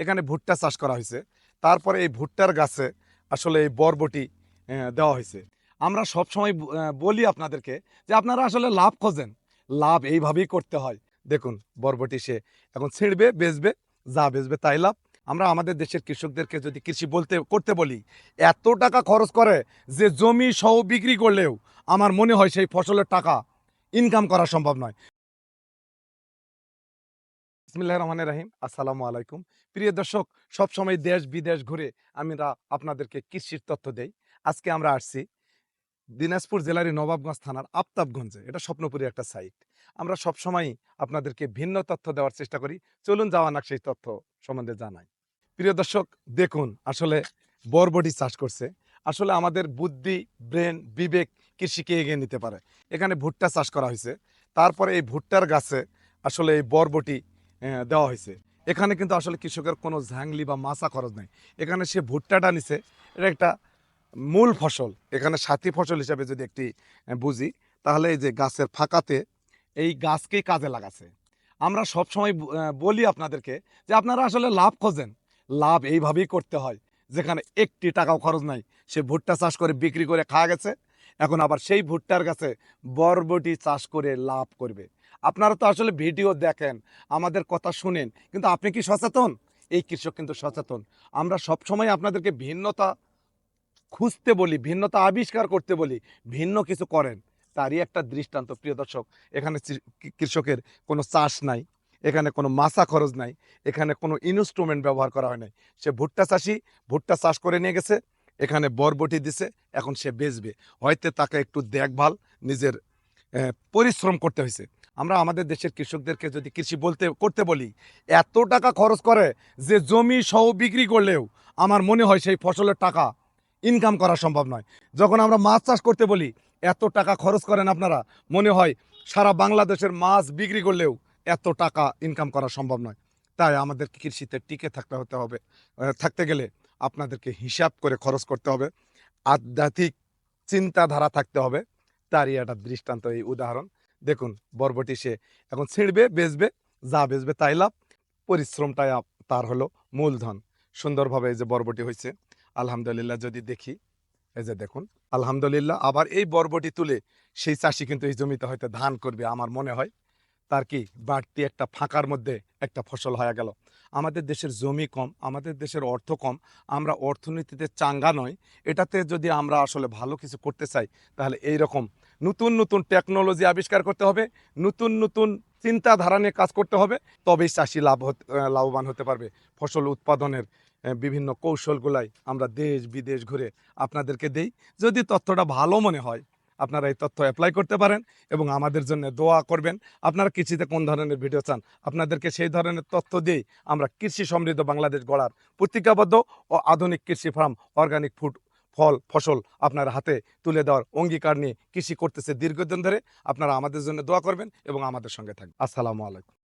এখানে ভুট্টা চাষ করা হয়েছে। তারপরে এই ভুট্টার গাছে আসলে এই বরবটি দেওয়া হয়েছে। আমরা সবসময় ব- আহ, বলি আপনাদেরকে যে আপনারা আসলে লাভ খোঁজেন। লাভ এইভাবেই করতে হয়। দেখুন বরবটি সে এখন ছিঁড়বে বেচবে যা বেচবে তাই লাভ। আমরা আমাদের দেশের কৃষকদেরকে যদি কৃষি বলতে করতে বলি এত টাকা খরচ করে যে জমি সহ বিক্রি করলেও আমার মনে হয় সেই ফসলের টাকা ইনকাম করা সম্ভব নয়। বিসমিল্লাহ রহমান রাহিম। আসসালামু আলাইকুম। প্রিয় দর্শক, সবসময় দেশ বিদেশ ঘুরে আমরা আপনাদেরকে কৃষির তথ্য দেই। আজকে আমরা আসছি দিনাজপুর জেলার নবাবগঞ্জ থানার আফতাবগঞ্জে। এটা স্বপ্নপুরী একটা সাইট আমরা সবসময় আপনাদেরকে ভিন্ন তথ্য দেওয়ার চেষ্টা করি। চলুন যাওয়া নাক সেই তথ্য সম্বন্ধে জানাই। প্রিয় দর্শক, দেখুন, আসলে বরবটি চাষ করছে। আসলে আমাদের বুদ্ধি, ব্রেন, বিবেক কৃষিকে এগিয়ে নিতে পারে। এখানে ভুট্টা চাষ করা হয়েছে। তারপরে এই ভুট্টার গাছে আসলে এই বরবটি দেওয়া হয়েছে। এখানে কিন্তু আসলে কৃষকের কোনো ঝাংলি বা মাছা খরচ নেই। এখানে সে ভুট্টাটা নিছে এটা একটা মূল ফসল। এখানে সাথী ফসল হিসাবে যদি একটি বুঝি তাহলে এই যে গাছের ফাঁকাতে এই গাছকেই কাজে লাগাছে আমরা সবসময় ব- আহ, বলি আপনাদেরকে যে আপনারা আসলে লাভ খোঁজেন। লাভ এইভাবেই করতে হয় যেখানে একটি টাকাও খরচ নাই। সে ভুট্টা চাষ করে বিক্রি করে খাওয়া গেছে এখন আবার সেই ভুট্টার কাছে বরবটি চাষ করে লাভ করবে। আপনারা তো আসলে ভিডিও দেখেন, আমাদের কথা শুনেন, কিন্তু আপনি কি সচেতন? এই কৃষক কিন্তু সচেতন। আমরা সবসময় আপনাদেরকে ভিন্নতা খুঁজতে বলি, ভিন্নতা আবিষ্কার করতে বলি, ভিন্ন কিছু করেন। তারই একটা দৃষ্টান্ত, প্রিয় দর্শক, এখানে কৃষকের কোনো চাষ নাই, এখানে কোনো মাছা খরচ নাই, এখানে কোনো ইনস্ট্রুমেন্ট ব্যবহার করা হয় নাই। সে ভুট্টা চাষি ভুট্টা চাষ করে নিয়ে গেছে, এখানে বরবটি দিছে, এখন সে বেচবে। হয়তো তাকে একটু দেখভাল, নিজের পরিশ্রম করতে হয়েছে আমরা আমাদের দেশের কৃষকদেরকে যদি কৃষি বলতে, করতে বলি, এত টাকা খরচ করে যে জমি সহ বিক্রি করলেও আমার মনে হয় সেই ফসলের টাকা ইনকাম করা সম্ভব নয়। যখন আমরা মাছ চাষ করতে বলি, এত টাকা খরচ করেন আপনারা, মনে হয় সারা বাংলাদেশের মাছ বিক্রি করলেও এত টাকা ইনকাম করা সম্ভব নয়। তাই আমাদের কৃষিতে টিকে থাকতে হতে হবে থাকতে গেলে আপনাদেরকে হিসাব করে খরচ করতে হবে, আধ্যাত্মিক চিন্তাধারা থাকতে হবে, তারই একটা দৃষ্টান্ত, এই উদাহরণ। দেখুন, বরবটি সে এখন ছিঁড়বে, বেচবে, যা বেচবে তাই লাভ, পরিশ্রমটাই তার হলো মূলধন। সুন্দরভাবে এই যে বরবটি হয়েছে আলহামদুলিল্লাহ যদি দেখি, এই যে দেখুন, আলহামদুলিল্লাহ আবার এই বরবটি তুলে সেই চাষি কিন্তু এই জমিতে হয়তো ধান করবে, আমার মনে হয়। তার কি বাড়তি একটা ফাঁকার মধ্যে একটা ফসল হয়ে গেল। আমাদের দেশের জমি কম, আমাদের দেশের অর্থ কম, আমরা অর্থনীতিতে চাঙ্গা নয় এটাতে যদি আমরা আসলে ভালো কিছু করতে চাই, তাহলে এই রকম নতুন নতুন টেকনোলজি আবিষ্কার করতে হবে, নতুন নতুন চিন্তাধারা নিয়ে কাজ করতে হবে, তবেই চাষি লাভ লাভবান হতে পারবে। ফসল উৎপাদনের বিভিন্ন কৌশলগুলাই আমরা দেশ বিদেশ ঘুরে আপনাদেরকে দেই। যদি তথ্যটা ভালো মনে হয় আপনারা এই তথ্য অ্যাপ্লাই করতে পারেন এবং আমাদের জন্য দোয়া করবেন। আপনারা কৃষিতে কোন ধরনের ভিডিও চান, আপনাদেরকে সেই ধরনের তথ্য দিয়েই আমরা কৃষি সমৃদ্ধ বাংলাদেশ গড়ার প্রতিজ্ঞাবদ্ধ ও আধুনিক কৃষি ফার্ম অর্গানিক ফুড ফল, ফসল আপনার হাতে তুলে দেওয়ার অঙ্গীকার নিয়ে কৃষি করতেছে দীর্ঘদিন ধরে। আপনারা আমাদের জন্য দোয়া করবেন এবং আমাদের সঙ্গে থাকবেন। আসসালামু আলাইকুম।